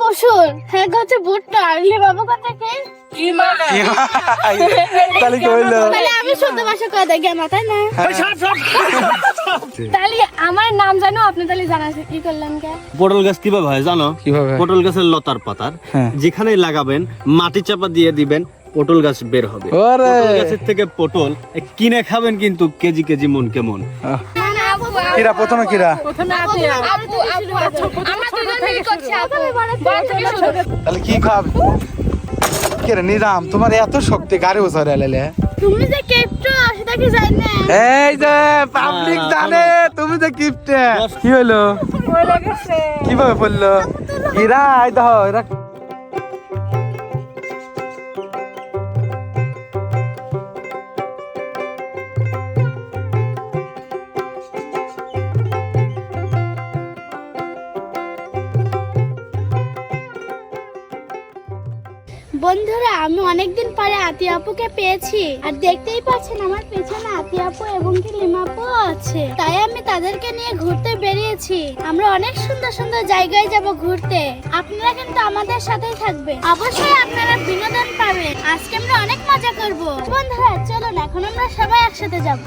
কসুর? হ্যাঁ বাবু কথা কে? তাহলে কি হইল? তাহলে আমি শুদ্ধ ভাষা কয়ে দেয় জ্ঞান না? তাহলে আমার নাম জানো? আপনি তাহলে জানাছে কি করলেন কে? পটল গাছ কীভাবে হয় জানো? কীভাবে? পটল গাছের লতার পাতার হ্যাঁ। যেখানে লাগাবেন মাটি চাপা দিয়ে দিবেন পটল গাছ বের হবে। পটল গাছের থেকে পটল কিনে খাবেন কিন্তু কেজি কেজি মন কেমন। কিরা প্রথমে কিরা? তাহলে কি খাবে? কিরে নিরাম তোমার এত শক্তি গাড়ি বসারে এলে তুমি যে কেপটো সেটা কি জানি এই যে পাবলিক জানে তুমি যে গিফটে কি হলো? কীভাবে পড়ল? কিরা এই দেখো এরা বন্ধুরা, আমি অনেকদিন পরে আতি আপুকে পেয়েছি। আর দেখতেই পাচ্ছেন আমার পেছনে আতি আপু এবং কি লিমাপু আছে। তাই আমি তাদেরকে নিয়ে ঘুরতে বেরিয়েছি। আমরা অনেক সুন্দর সুন্দর জায়গায় যাব ঘুরতে। আপনারা কিন্তু আমাদের সাথেই থাকবে। অবশ্যই আপনারা বিনোদন পাবেন। আজকে আমরা অনেক মজা করব। বন্ধুরা, চলুন, এখন আমরা সবাই একসাথে যাব।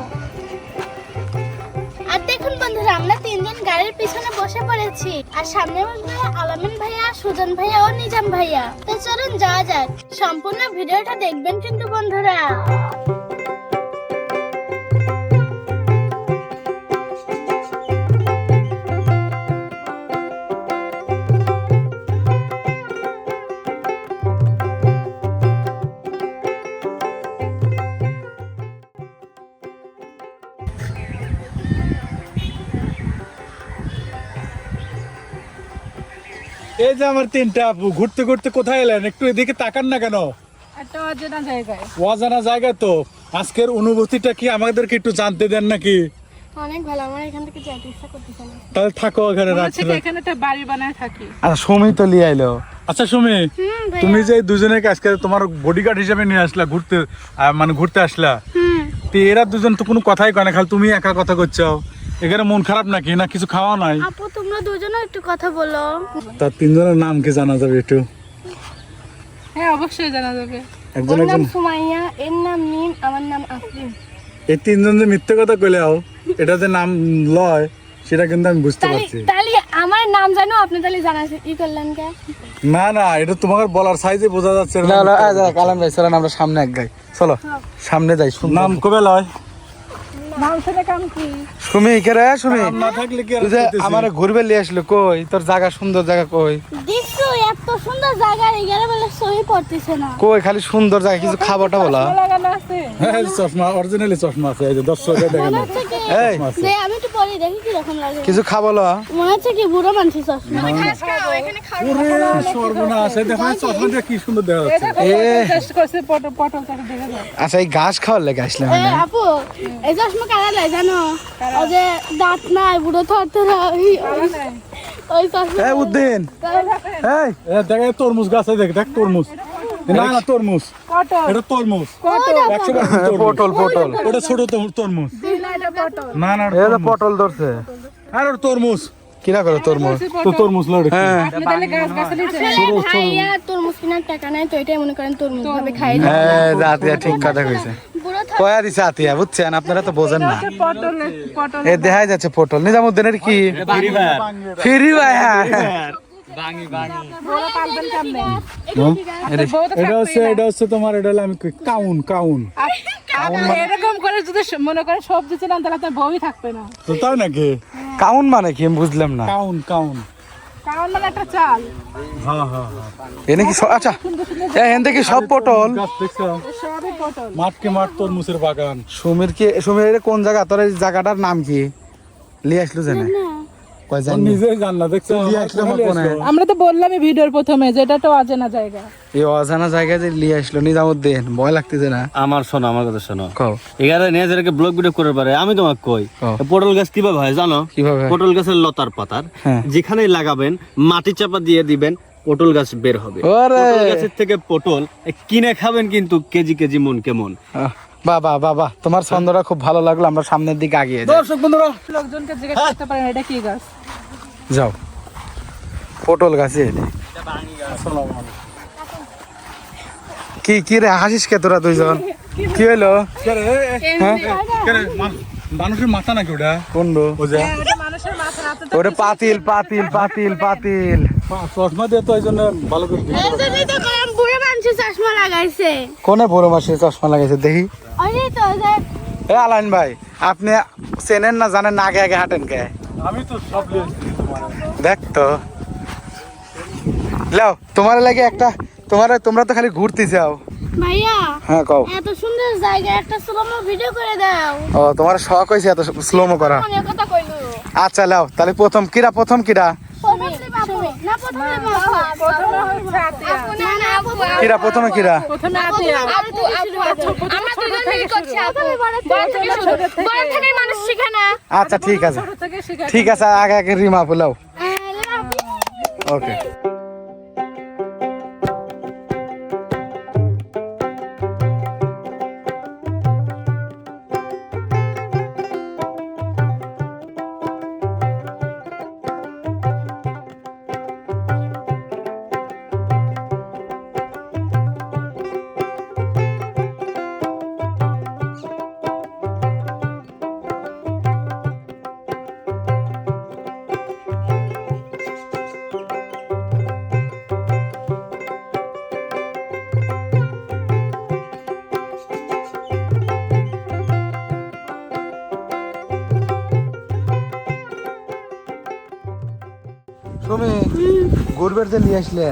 আর দেখুন বন্ধুরা, আমরা তিনজন গাড়ির পিছনে বসে পড়েছি। আর সামনে বসবে আলামিন ভাইয়া, সুজন ভাইয়া ও নিজাম ভাইয়া। তো চলুন যাওয়া যাক। সম্পূর্ণ ভিডিওটা দেখবেন কিন্তু বন্ধুরা। এই যে আমার তিনটা আপু ঘুরতে ঘুরতে কোথায় এলেন? একটু এদিকে তাকান না কেন? একটা অচেনা জায়গায়। অজানা জায়গা তো। আজকের অনুভূতিটা কি আমাদেরকে একটু জানতে দেন নাকি? অনেক ভালো আমার এখান থেকে যেতে ইচ্ছা করতেছে না। তাহলে থাকো এখানে রাত্রে এখানে একটা বাড়ি বানায় থাকি। আচ্ছা সময় তো লিয়ে আইলো। আচ্ছা সুমি তুমি যে দুজনে আজকে তোমার বডিগার্ড হিসেবে নিয়ে আসলা ঘুরতে মানে ঘুরতে আসলা? তো এরা দুজন তো কোনো কথাই কয় না খালি তুমি একা কথা করছ এখানে মন খারাপ নাকি? না কিছু খাওয়া নাই? আপু দুজনে একটু কথা বলো। তার তিনজনের নাম কি জানা যাবে একটু? হ্যাঁ অবশ্যই জানা যাবে। একজন একজন। সুমাইয়া এর নাম মিম আমার নাম আফরিন। এই তিনজন যে মিথ্যে কথা কইলেও এটা যে নাম লয় সেটা কিন্তু আমি বুঝতে পারছি। তাহলে আমার নাম জানো? আপনি তাহলে জানাছে কি করলেন কে? না না এটা তোমাকে বলার সাইজে বোঝা যাচ্ছে না। না কালাম ভাই চলেন আমরা সামনে এক গাই। চলো সামনে যাই নাম কবে লয়? নাম কে? রে সুমি? সুমি? আমার ঘুরবে লিয়ে আসলো কই? তোর জায়গা সুন্দর জায়গা কই? এত সুন্দর জায়গা এগারো বেলা সহি পড়তেছে না। কই খালি সুন্দর জায়গা কিছু খাবারটা বলা। লাগানো আছে। হ্যাঁ, চশমা অরিজিনালি চশমা আছে এই যে দর্শকের দেখেন। এই। যে আমি একটু পরে দেখি কি রকম লাগে। কিছু খাবলো মনে হচ্ছে কি বুড়ো মানুষ চশমা ওরে সর্বনাশ এই দেখো চশমাটা কি সুন্দর দেখা যাচ্ছে এ। টেস্ট করছে পটল পটল চাষে দেখে যায় আচ্ছা এই ঘাস খাওয়ার লেগে আসলাম এ, আপু এই চশমা কারা দেয় জানো? ওই যে দাঁত নাই বুড়ো থর এই উদ্দিন। এই। দেখ তরমুজ গাছে দেখ দেখ তরমুজ। না না তরমুজ। পটল। এটা তরমুজ। পটল। তরমুজ। পটল পটল। ওটা ছোট তর- তরমুজ না না না পটল ধরছে। আর তরমুজ। কিরা করে তোর তো তরমুজ লড়ে হ্যাঁ। আপনি তাহলে গাছ গাছালি ভাইয়া তরমুজ কেনার টাকা নাই তো এটাই মনে করেন তরমুজ ভাবে খাই। হ্যাঁ ঠিক কথা কইছে। বুড়ো কয়া দিছে আতিয়া বুঝছেন? আপনারা তো বোঝেন না। এ দেখাই যাচ্ছে পটল। নিজামুদ্দিনের কি? ফ্রি ভাই। কেমনে? এটা হচ্ছে এটা হচ্ছে তোমার এটা হলো আমি কাউন কাউন। এরকম করে যদি মনে করে সবজি ছিলাম তাহলে আপনার বউই থাকবে না। তো তাই নাকি? কাউন মানে কি? আমি বুঝলাম না। কাউন কাউন। কারণ মানে একটা চাল। হ্যাঁ হ্যাঁ হ্যাঁ। এনে কি সব- আচ্ছা। এ হেন থেকে সব পটল। গাছ দেখছ? সবই পটল। মাঠকে মাঠ তরমুজের বাগান। সুমির কি সুমির এটা কোন জায়গা? তোর জায়গাটার নাম কি? লিয়ে আসলো জানে আমার কোনে। আমরা তো বললামই ভিডিওর প্রথমে যে এটা তো অচেনা জায়গা। এই অজানা জায়গায় যে লিয়ে আসলো নিজামুদ্দিন ভয় লাগতেছে না? আমার শোনো আমার কথা শোনো। এগারো নিয়ে যারা ব্লগ ভিডিও করে পারে আমি তোমাকে কই পটল গাছ কীভাবে হয় জানো? পটল গাছের লতার পাতার হ্যাঁ। যেখানে লাগাবেন মাটি চাপা দিয়ে দিবেন পটল গাছ বের হবে। পটল গাছের থেকে পটল কিনে খাবেন কিন্তু কেজি কেজি মন কেমন। বাবা বাবা তোমার ছন্দটা খুব ভালো লাগল আমরা সামনের দিকে আগিয়ে যাই। দর্শক বন্ধুরা লোকজনকে জিজ্ঞেস করতে পারেন এটা কি গাছ? যাও। পটল গাছে আলাইকুম। কি কি রে হাসিস কে তোরা দুইজন? কি এ, হ্যাঁ? কে রে, মান- মানুষের মাথা নাকি ওটা? কোন দো? ও যে। এটা মানুষের মাথা রাতে ওরে পাতিল পাতিল পাতিল পাতিল। চশমা দিয়ে তো এই জন্য ভালো করে দিই। এই জন্যই তো কলাম বুড়ো মানুষের চশমা লাগাইছে। কোনে বড় মাসে চশমা লাগাইছে দেখি। ওই তো এ আলাইন ভাই আপনি চেনেন না জানেন না আগে আগে হাঁটেন কে? আমি তো সব দেখ তো। লাও তোমার লাগে একটা তোমার তোমরা তো খালি ঘুরতে যাও। ভাইয়া হ্যাঁ কও। এত সুন্দর জায়গা একটা স্লোমো ভিডিও করে দাও। ও তোমার শখ হয়েছে এত স্লোমো করা। কথা কইলো। আচ্ছা লাও তাহলে প্রথম কিরা প্রথম কিরা? প্রথমে বাবু। না প্রথমে কিরা প্রথমে কিরা? আচ্ছা ঠিক আছে ছোট থেকে শিখা ঠিক আছে। আগে আগে রিমা পোলাও ওকে তুমি গরুবের যে নিয়ে আসলে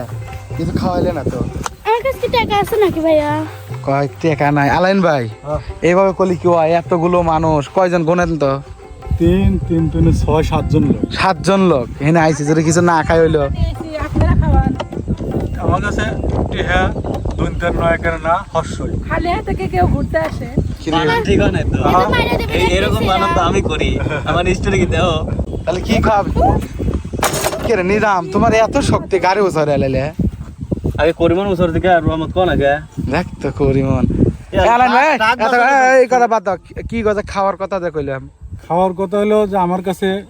কিছু খাওয়াইলে না তো? আমার কাছে টাকা আছে নাকি ভাইয়া? কয়েক টাকা নাই। আলাইন ভাই এইভাবে কলি কি হয়? এতগুলো মানুষ কয়জন গোনেন তো? তিন তিন তিন ছয় সাতজন লোক। সাতজন লোক। এখানে আইসি যদি কিছু না খাই হইল। আমার কাছে টিহা দুই তিন নয় একের না হর্ষই। খালি থেকে কেউ ঘুরতে আসে? ঠিক হয় তো। এই এরকম বানান তো আমি করি। আমার স্টোরি কি দেও? তাহলে কি খাওয়াবে কে রে নিরাম তোমার এত শক্তি গাড়ি উচরে এলাইলে আগে করিমন বছর থেকে আর রহমত কোন আগে? দেখ তো করিমন। এই কথা বাদ দাও কি কথা খাওয়ার কথা যে কইলাম। খাওয়ার কথা হলো যে আমার কাছে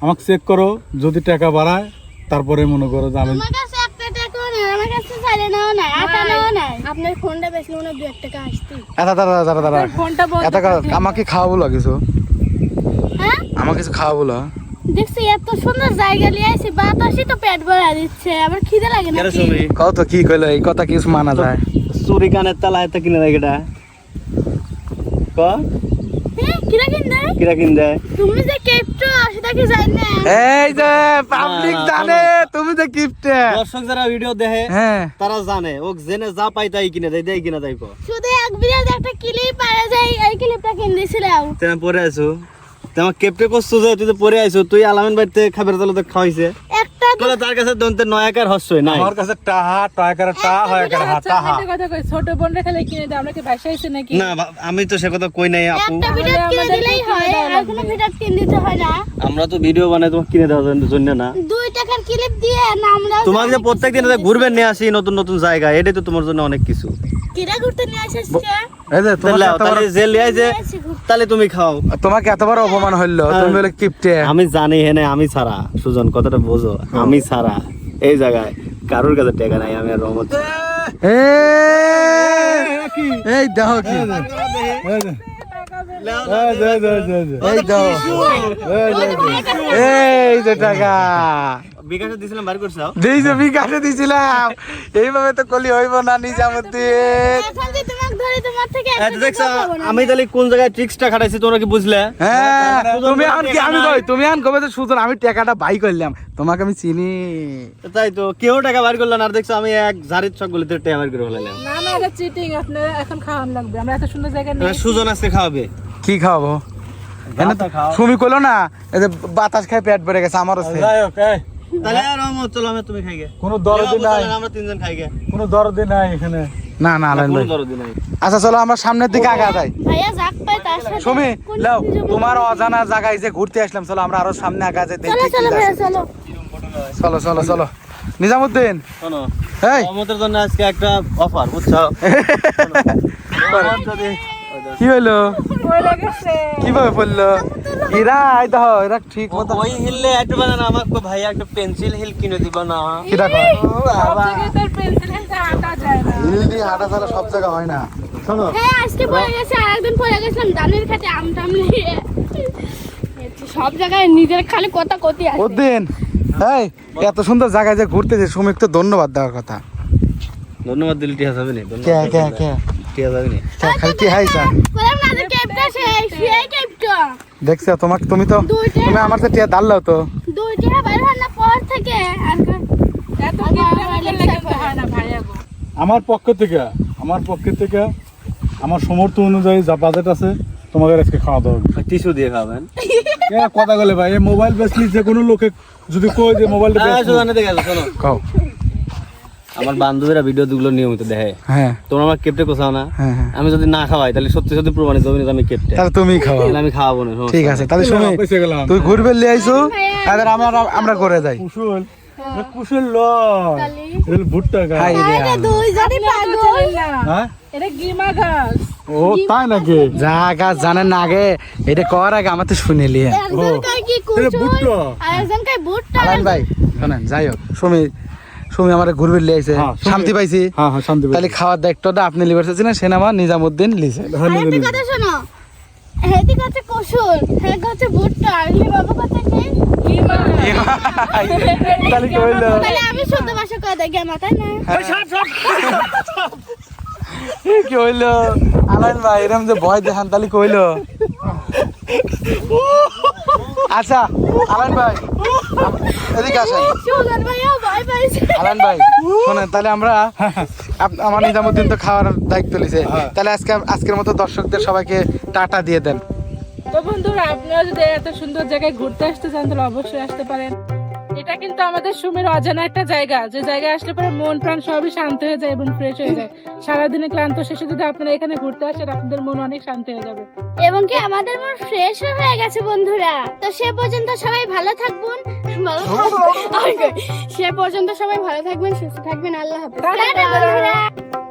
আমাকে চেক করো যদি টাকা বাড়ায় তারপরে মনে করো যে আমি আমার আমার আমাকে খাওয়াবো কিছু। হ্যাঁ? আমাকে কিছু খাওয়াবো দেখছি এত সুন্দর জায়গা নিয়ে আসি বাতাসই তো পেট ভরা দিচ্ছে আমার খিদে লাগে না কত কি কইলো এই কথা কিছু মানা যায়। চুরি কানের তালা এত কিনে ক? দেয় তুমি যে কেপটো সেটা কি জানি না। এই যে পাবলিক জানে তুমি যে দর্শক যারা ভিডিও দেখে হ্যাঁ। তারা জানে ও জেনে যা পাই তাই কিনে দেয় দেয় কিনে দেয় শুধু এক একটা ক্লিপ পারে যাই এই ক্লিপটা কিনে দিয়েছিলাম তুমি পরে আছো। তোমার কেপটে করছ যে তুই তো পরে আইছো তুই আলামিন বাড়িতে খাবার তাহলে তো খাওয়াইছে। একটা তাহলে তার কাছে দন্তে নয়াকার হস্যই নাই। আমার কাছে টাহা টাকার টা হয় একের হা টাহা। কথা কই ছোট বোনরা খালি কিনে আমরা কি বাসায় আইছে নাকি? না আমি তো সে কথা কই নাই আপু। একটা ভিডিও কিনে দিলেই হয় আর কোনো ভিডিও কিনে দিতে হয় না। আমরা তো ভিডিও বানাই তোমাকে কিনে দেওয়ার জন্য- না। দুই টাকার ক্লিপ দিয়ে না আমরা তোমাকে যে প্রত্যেক দিন ঘুরবেন নিয়ে আসি নতুন নতুন জায়গা এটাই তো তোমার জন্য অনেক কিছু। কিরা ঘুরতে নিয়ে আসিস এই যে তোমাকে তাহলে এত বড়- তাহলে যে লিয়াই যে তাহলে তুমি খাও। তোমাকে অপমান হইল তুমি বলে কিপটে। আমি জানি হেনে আমি ছাড়া। সুজন কথাটা বোঝো। আমি ছাড়া। এই জায়গায় কারোর কাছে টাকা নাই আমি আর রহমত এই দেখো কি। এই দেখো এই যে, টাকা। বিকাশে দিছিলাম বাড়ি করছ দিই যে বিকাশে দিছিলাম। এইভাবে তো কলি হইব না নিজামুদ্দিন। এখন যে তোমাকে ধরে তোমার থেকে এই তো দেখছ আমি তাহলে কোন জায়গায় ট্রিক্সটা খাটাইছি তোমরা কি বুঝলে? হ্যাঁ তুমি এখন কি আমি কই তুমি এখন কবে তো সুতরাং আমি টাকাটা বাই করলাম তোমাকে আমি চিনি। তাই তো কেউ টাকা বার করল না আর দেখছ আমি এক ঝাড়ির ছক গুলিতে টাকা বার করে ফেলালাম না না এটা চিটিং আপনারা এখন খাওয়ান লাগবে আমরা এত সুন্দর জায়গা সুজন আজকে খাওয়াবে। কি খাওয়াবো? এনে তো? সুমি কইলো না এই যে বাতাস খাই পেট ভরে গেছে আমারও সে যাই হোক তাহলে আর রহমত চলো আমি তুমি খাই গে কোনো দরদি নাই। আমরা তিনজন খাই গে হ্যাঁ। কোনো দরদি নাই এখানে। না না আলাইন ভাই। আচ্ছা চলো আমরা সামনের দিকে আগা যাই। ভাইয়া যাক পায় তার সাথে সুমি লাও তোমার অজানা জায়গায় যে ঘুরতে আসলাম চলো আমরা আরও সামনে আগা যাই চলো চলো ভাইয়া চলো। চলো চলো চলো। নিজামুদ্দিন। শোনো এই। রহমতের জন্য আজকে একটা অফার বুঝছ? কি হইল? কীভাবে পড়ল দেখো এরা ঠিক মতো ওই হিললে একটু বানানা আমাকে ভাই একটা পেন্সিল হিল কিনে দিব না। কি দেখো? তোর পেন্সিল যায় না। হিল দিয়ে হাঁটা ছাড়া সব জায়গা হয় না। শোনো। হ্যাঁ আজকে পড়ে গেছে আর একদিন পড়ে গেছিলাম ধানের খাতে আম টাম নিয়ে সব জায়গায় নিজের খালি কথা কতি আছে। ওদিন এই এত সুন্দর জায়গায় যে ঘুরতেছে সুমিক তো ধন্যবাদ দেওয়ার কথা। ধন্যবাদ দিলে টিয়া যাবে না কে কে কে? টিয়া যাবে না। খালি হাইছা বললাম না যে কেপটা সেই সেই কেপটা দেখছ তোমাকে তুমি তো তুমি আমার তো টিয়া দাঁড়াও তো। দুইটা বাইর হওয়ার না পর থেকে। আর কা- এত কিপটা করলে কিন্তু হয় না ভাইয়া গো আমার পক্ষ থেকে আমার পক্ষ থেকে আমার সমর্থ অনুযায়ী যা বাজেট আছে তোমাকে আজকে খাওয়া দাওয়া। টিস্যু দিয়ে খাবেন। কথা বলে ভাই এই মোবাইল বেচলি যে কোনো লোকে যদি কয় যে মোবাইলটা হ্যাঁ বেচবো, সুজানে দেখে শোনো কও আমার বান্ধবীরা ভিডিও গুলো নিয়মিত দেখে। হ্যাঁ। তোমরা আমার কেপটে কোথাও না? হ্যাঁ হ্যাঁ। আমি যদি না খাওয়াই তাহলে সত্যি সত্যি প্রমাণিত হবে না আমি কেপটে তাহলে তুমি খাও। তাহলে আমি খাওয়াবো না ঠিক আছে তাহলে শুনি। তুই ঘুরবে লিয়ে আইছো? তাহলে আমরা আমরা করে যাই। কুশল কুশল লয়। তালি। ভুট্টা গাছ। হাই রে দুইজনই পাগল। হ্যাঁ? এটা গিমা গাছ। ও তাই নাকি? যা গাছ জানেন না আগে। এটা করার আগে আমার তো শুনে লিয়ে একজন কয় কি এটা কুচুল ভুট্টা। আলান ভাই শোনেন যাই হোক। সুমি সুমি আমার ঘুরবে লিয়ে আইছে। হ্যাঁ, শান্তি পাইছি। হ্যাঁ হ্যাঁ শান্তি তাহলে খাওয়ার দায়িত্বটা আপনি লিবার চাচ্ছেন সেনামা আমার নিজামুদ্দিন লিছে হ্যাঁ। কথা শোনো। হেদি কাছে কুসুল হ্যাঁ কাছে ভুট্টা আর বাবা কাছে কি? তাহলে আমি শুদ্ধ ভাষা কয় দেখি গে মাথায় না? কি হইল? আলান ভাই এরকম যে ভয় দেখান তাহলে আচ্ছা আলান ভাই এদিকে আসেন। আলান ভাই শোনেন তাহলে আমরা আমার নিজামুদ্দিন তো খাওয়ার দায়িত্ব লিছে তাহলে আজকে আজকের মতো দর্শকদের সবাইকে টাটা দিয়ে দেন। তো বন্ধুরা আপনারা যদি এত সুন্দর জায়গায় ঘুরতে আসতে চান তাহলে অবশ্যই আসতে পারেন। এটা কিন্তু আমাদের সুমের অজানা একটা জায়গা। যে জায়গায় আসলে পরে মন প্রাণ সবই শান্ত হয়ে যায় এবং ফ্রেশ হয়ে যায়। সারাদিনে ক্লান্ত শেষে যদি আপনারা এখানে ঘুরতে আসেন আপনাদের মন অনেক শান্ত হয়ে যাবে। এবং কি আমাদের মন ফ্রেশ হয়ে গেছে বন্ধুরা? তো সে পর্যন্ত সবাই ভালো থাকবেন। সে পর্যন্ত সবাই ভালো থাকবেন সুস্থ থাকবেন আল্লাহ হাফেজ।